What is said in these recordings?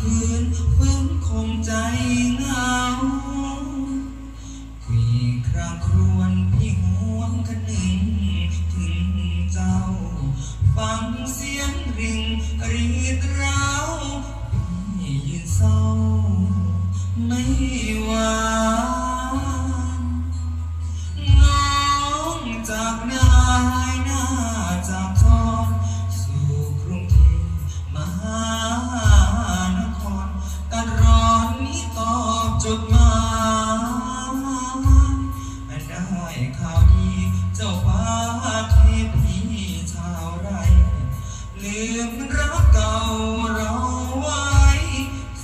ฟื้นคงใจเหงาคุยครางครวนพี่หัว เจ้าฟ้าเทพีชาวไร ลืมรักเก่าเราไว้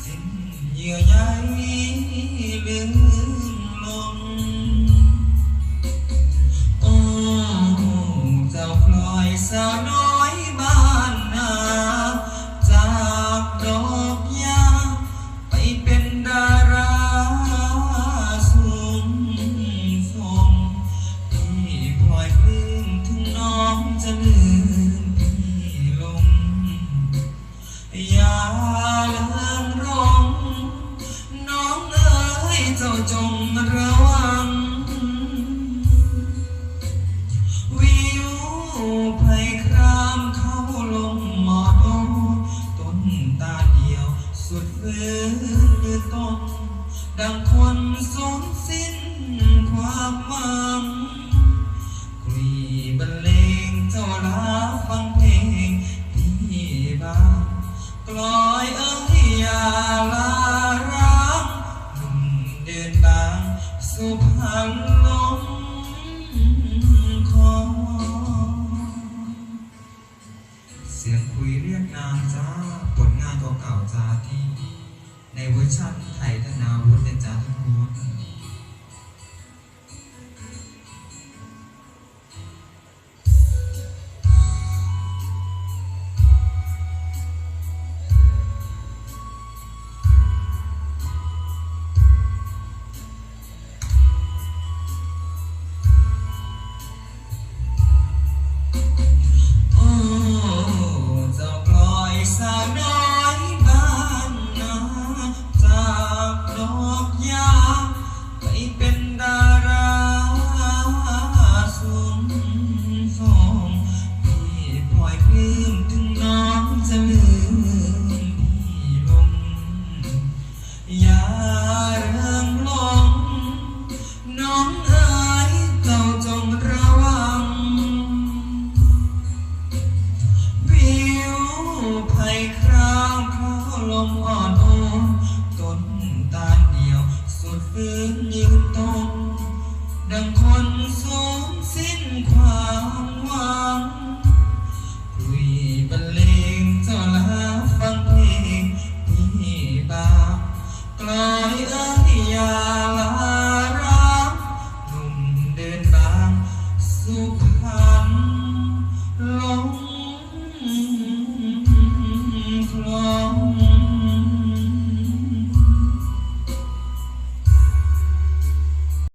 สิ้นเยื่อใยลืมลงโอ้เจ้าพลอยสาวน้อย จ้าจงระวัง วิวภัยครามเข้าลงหมอดงต้นตาเดียว สุดฟื้นต้นดังคนสูญสิ้นความหวังกรีบรรเลงเจ้าลาฟังเพลงพี่บ้างกลอยเอ้ยอย่าลา พรรณลงคอเสียงคุยเรียกนามจ้าผลงานเก่าๆจ้าที่ ในเวอร์ชันไทยธนาวุฒิเนี่ยจ้าทุกคน รามข้าลมอ่อนโอนต้นตาลเดียว สุดฟื้นยืนตรงดังคนสูญสิ้นความ